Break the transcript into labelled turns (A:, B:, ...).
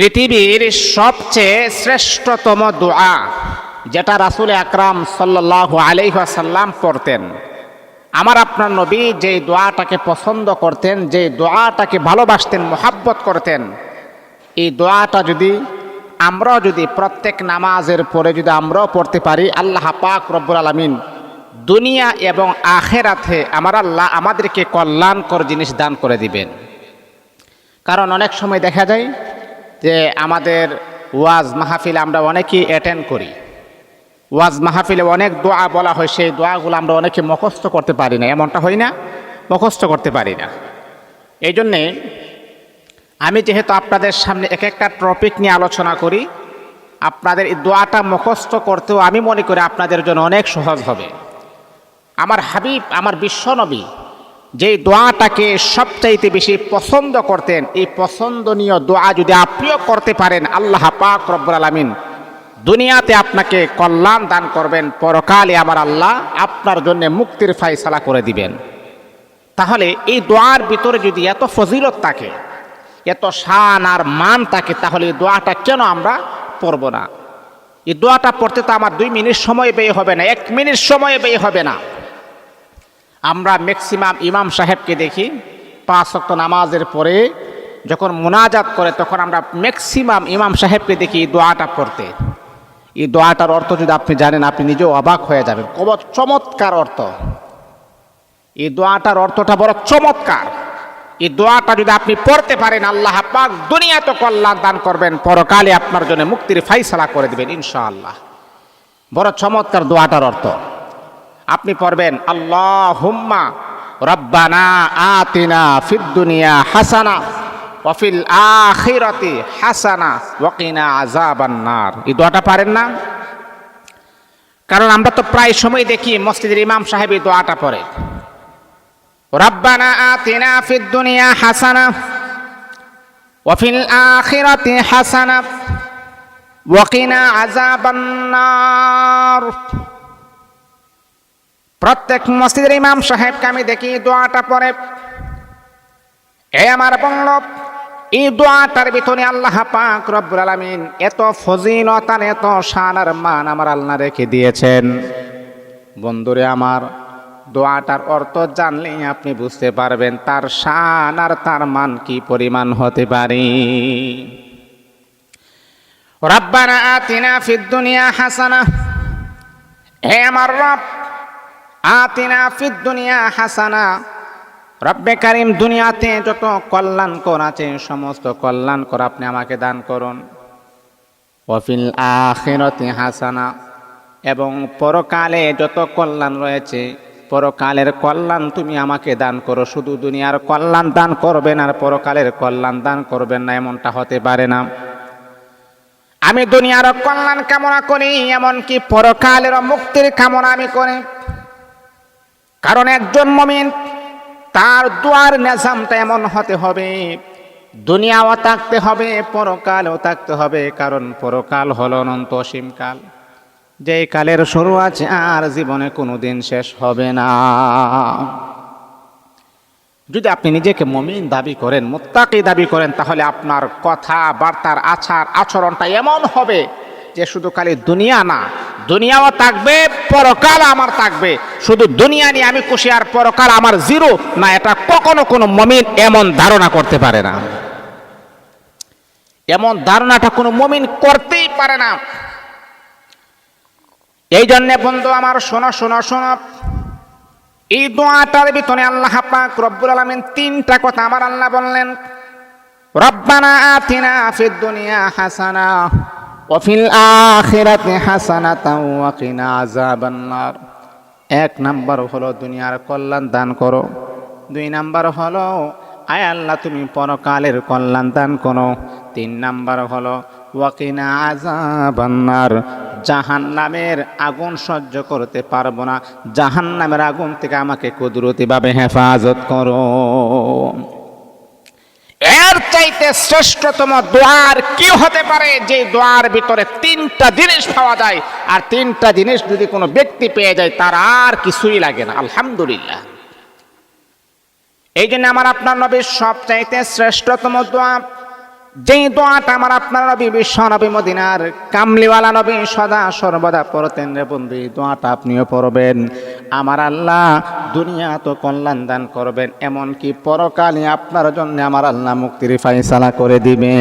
A: পৃথিবীর সবচেয়ে শ্রেষ্ঠতম দোয়া যেটা রাসুল আকরাম সাল্লাহ আলহাসাল্লাম পড়তেন। আমার আপনার নবী যে দোয়াটাকে পছন্দ করতেন যে দোয়াটাকে ভালোবাসতেন, মোহাব্বত করতেন, এই দোয়াটা যদি আমরাও যদি প্রত্যেক নামাজের পরে যদি আমরাও পড়তে পারি, আল্লাহ পাক রব্বুল আলমিন দুনিয়া এবং আখেরাতে আমার আল্লাহ আমাদেরকে কল্যাণকর জিনিস দান করে দিবেন। কারণ অনেক সময় দেখা যায় যে আমাদের ওয়াজ মাহফিল আমরা অনেকেই অ্যাটেন্ড করি। ওয়াজ মাহফিলে অনেক দোয়া বলা হয়, সেই দোয়াগুলো আমরা অনেকে মুখস্থ করতে পারি না। এমনটা হয় না, মুখস্থ করতে পারি না। এই জন্যে আমি যেহেতু আপনাদের সামনে এক একটা টপিক নিয়ে আলোচনা করি, আপনাদের এই দোয়াটা মুখস্থ করতেও আমি মনে করি আপনাদের জন্য অনেক সহজ হবে। আমার হাবিব, আমার বিশ্বনবী যে দোয়াটাকে সবচাইতে বেশি পছন্দ করতেন, এই পছন্দনীয় দোয়া যদি আপনিও করতে পারেন, আল্লাহ পাক রব্বুল আলমিন দুনিয়াতে আপনাকে কল্যাণ দান করবেন, পরকালে আমার আল্লাহ আপনার জন্য মুক্তির ফাইসালা করে দিবেন। তাহলে এই দোয়ার ভিতরে যদি এত ফজিলত থাকে, এত শান আর মান থাকে, তাহলে এই দোয়াটা কেন আমরা পড়ব না? এই দোয়াটা পড়তে তো আমার দুই মিনিট সময় ব্যয় হবে না, এক মিনিট সময় ব্যয় হবে না। আমরা ম্যাক্সিমাম ইমাম সাহেবকে দেখি, পাঁচ শক্ত নামাজের পরে যখন মোনাজাত করে, তখন আমরা ম্যাক্সিমাম ইমাম সাহেবকে দেখি এই দোয়াটা পড়তে। এই দোয়াটার অর্থ যদি আপনি জানেন, আপনি নিজেও অবাক হয়ে যাবেন। কব চমৎকার অর্থ। এই দোয়াটার অর্থটা বড় চমৎকার। এই দোয়াটা যদি আপনি পড়তে পারেন, আল্লাহ পাক দুনিয়াতে কল্যাণ দান করবেন, পরকালে আপনার জন্য মুক্তির ফাইসলা করে দেবেন, ইনশাআল্লাহ। বড় চমৎকার দোয়াটার অর্থ। আপনি পড়বেন আল্লাহ হুম্মা রব্বানা আতিনা ফিদ দুনিয়া হাসানা ওয়াফিল আখিরাতি হাসানা ওয়াকিনা আযাবান্নার এই দোয়াটা পারেন না? কারণ আমরা তো প্রায় সময় দেখি মসজিদের ইমাম সাহেব এই দোয়াটা পড়ে। রব্বানা আতিনা ফিদ দুনিয়া হাসানা ওয়াফিল আখিরাতি হাসানা ওয়াকিনা আযাবান্নার প্রত্যেক মসজিদের ইমাম সাহেবকে আমি দেখি দোয়াটা পরে এ আমার বংল এই দোয়াটার ভিতরে আল্লাহ পাক রব্বুল আলামিন এত ফজিলত আর এত শান আর মান আমার আল্লাহ রেখে দিয়েছেন। বন্ধুরে আমার, দোয়াটার অর্থ জানলেই আপনি বুঝতে পারবেন তার শান আর তার মান কি পরিমাণ হতে পারে। রব্বানা আতিনা ফিদ দুনিয়া হাসানা। হে আমার রব আতিনা ফিদ দুনিয়া হাসানা। রব্বে কারিম দুনিয়াতে যত কল্যাণ কর আছে, সমস্ত কল্যাণ কর আপনি আমাকে দান করুন। ওফিল আখিরতি হাসানা। এবং পরকালে যত কল্যাণ রয়েছে, পরকালের কল্যাণ তুমি আমাকে দান করো। শুধু দুনিয়ার কল্যাণ দান করবেন আর পরকালের কল্যাণ দান করবেন না, এমনটা হতে পারে না। আমি দুনিয়ার কল্যাণ কামনা করি, এমনকি পরকালের মুক্তির কামনা আমি করি। কারণ একজন মমিন, তার দুয়ার নেজামটা এমন হতে হবে, দুনিয়াও থাকতে হবে, পরকালও থাকতে হবে, কারণ পরকাল হল অনন্ত অসীমকাল যে কালের শুরু আছে আর জীবনে কোনো দিন শেষ হবে না। যদি আপনি নিজেকে মমিন দাবি করেন, মোত্তাকি দাবি করেন, তাহলে আপনার কথা বার্তার আচার আচরণটা এমন হবে যে শুধু খালি দুনিয়া না, দুনিয়াও থাকবে, পরকাল আমার থাকবে। শুধু দুনিয়া নিয়ে আমি খুশি আর পরকাল আমার জিরো, না, এটা কখনো কোনো মমিন এমন ধারণা করতে পারে না। এমন ধারণাটা কোনো মমিন করতেই পারে না। এই জন্যে বন্ধু আমার, শোনো শোনো শোনো। এই দোয়াটার ভিতরে আল্লাহ পাক রব্বুল আলামিন তিনটা কথা আমার আল্লাহ বললেন। রব্বানা আতিনা ফিদ দুনিয়া হাসানা। ওফিল আখিরাতে হাসানাতাও ওয়া কিনা আযাবান্নার এক নাম্বার হলো দুনিয়ার কল্যাণ দান করো। দুই নাম্বার হলো, আয় আল্লাহ, তুমি পরকালের কল্যাণ দান করো। তিন নাম্বার হলো, ওয়াকিনা আযাবান্নার জাহান্নামের আগুন সহ্য করতে পারব না। জাহান্নামের আগুন থেকে আমাকে কুদরতিভাবে হেফাজত করো। এর চাইতে শ্রেষ্ঠতম দোয়ার কি হতে পারে? যে দোয়ার ভিতরে তিনটা জিনিস পাওয়া যায়, আর তিনটা জিনিস যদি কোনো ব্যক্তি পেয়ে যায়, তার আর কিছুই লাগে না। আলহামদুলিল্লাহ। এই জন্য আমার আপনার নবীর সব চাইতে শ্রেষ্ঠতম দোয়া যেই দোয়াটা আমার আপনার নবী, বিশ্ব নবী, মদিনার কামলিওয়ালা নবী সদা সর্বদা পড়তেন রে বন্ধু, এই দোয়াটা আপনিও পড়বেন। আমার আল্লাহ দুনিয়া তো কল্যাণ দান করবেন, এমনকি পরকালে আপনার জন্য আমার আল্লাহ মুক্তির ফাইসালা করে দিবে